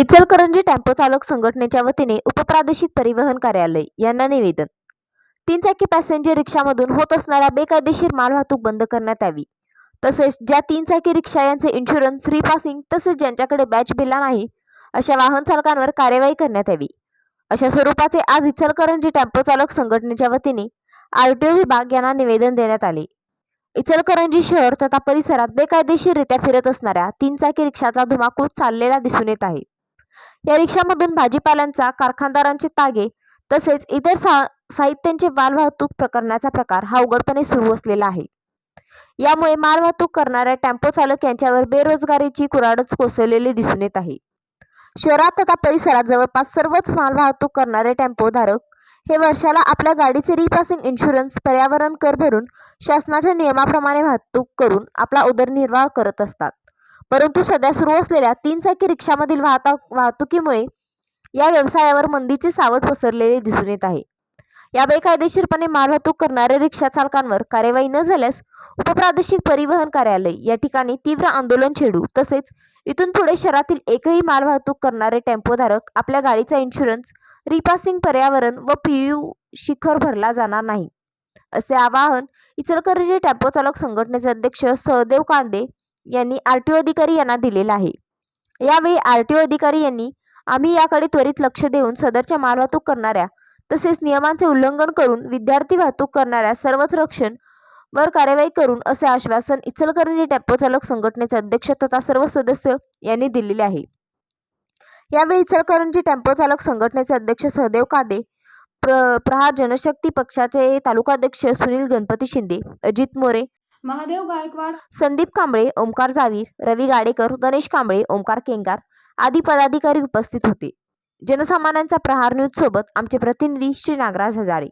Ichalkaranji tempo चालक संघटनेच्या वतीने उपप्रादेशिक परिवहन कार्यालय यांना निवेदन. तीन चाकी पॅसेंजर रिक्षामधून होत असणाऱ्या बेकायदेशीर मालवाहतूक बंद करण्यात यावी. तसेच ज्या तीन चाकी रिक्षा यांचे इन्शुरन्स रिपासिंग तसेच ज्यांच्याकडे बॅच बिला नाही अशा वाहन चालकांवर कार्यवाही करण्यात यावी. अशा स्वरूपाचे आज इचलकरंजी टेम्पो चालक संघटनेच्या वतीने आरटीओ विभाग यांना निवेदन देण्यात आले. इचलकरंजी शहर तथा परिसरात बेकायदेशीररित्या फिरत असणाऱ्या तीन चाकी रिक्षाचा धुमाकूळ चाललेला दिसून येत आहे. या रिक्षामधून भाजीपाल्यांचा कारखानदारांचे तागे तसेच इतर सा साहित्यांचे मालवाहतूक प्रकरणाचा प्रकार हा उघडपणे सुरू असलेला आहे. यामुळे मालवाहतूक करणाऱ्या टेम्पो चालक यांच्यावर बेरोजगारीची कुऱ्हाडच कोसळलेली दिसून येत आहे. शहरात तथा परिसरात जवळपास सर्वच मालवाहतूक करणारे टेम्पोधारक हे वर्षाला आपल्या गाडीचे रिपासिंग इन्शुरन्स पर्यावरण कर भरून शासनाच्या नियमाप्रमाणे वाहतूक करून आपला उदरनिर्वाह करत असतात. परंतु सध्या सुरू असलेल्या तीन चाकी रिक्षामधील वाहता वाहतुकीमुळे या व्यवसायावर मंदीचे सावट पसरलेले दिसून येत आहे. या बेकायदेशीरपणे मालवाहतूक करणाऱ्या रिक्षा चालकांवर कार्यवाही न झाल्यास उपप्रादेशिक परिवहन कार्यालय या ठिकाणी तीव्र आंदोलन छेडू तसेच इथून पुढे शहरातील एकही मालवाहतूक करणारे टेम्पोधारक आपल्या गाडीचा इन्शुरन्स रिपासिंग पर्यावरण व पीयू शिखर भरला जाणार नाही. असे आवाहन इचलकरंजी टेम्पो चालक संघटनेचे अध्यक्ष सहदेव कांदे यांनी आर टी ओ अधिकारी यांना दिलेला आहे. यावेळी आर टी ओ अधिकारी यांनी आम्ही याकडे त्वरित लक्ष देऊन सदरच्या मालवाहतूक करणाऱ्या तसेच नियमांचे उल्लंघन करून विद्यार्थी वाहतूक करणाऱ्या सर्वच रक्षण वर कार्यवाही करून असे आश्वासन इचलकरंजी टेम्पो चालक संघटनेचे अध्यक्ष तथा सर्व सदस्य यांनी दिलेले आहे. यावेळी इचलकरंजी टेम्पो चालक संघटनेचे अध्यक्ष सहदेव कादे प्र प्रहार जनशक्ती पक्षाचे तालुकाध्यक्ष सुनील गणपती शिंदे अजित मोरे महादेव गायकवाड. संदीप कांबळे ओमकार जावीर रवी गाडेकर गणेश कांबळे ओमकार केंगार आदी पदाधिकारी उपस्थित होते. जनसामान्यांचा प्रहार न्यूज सोबत आमचे प्रतिनिधी श्री नागराज हजारे.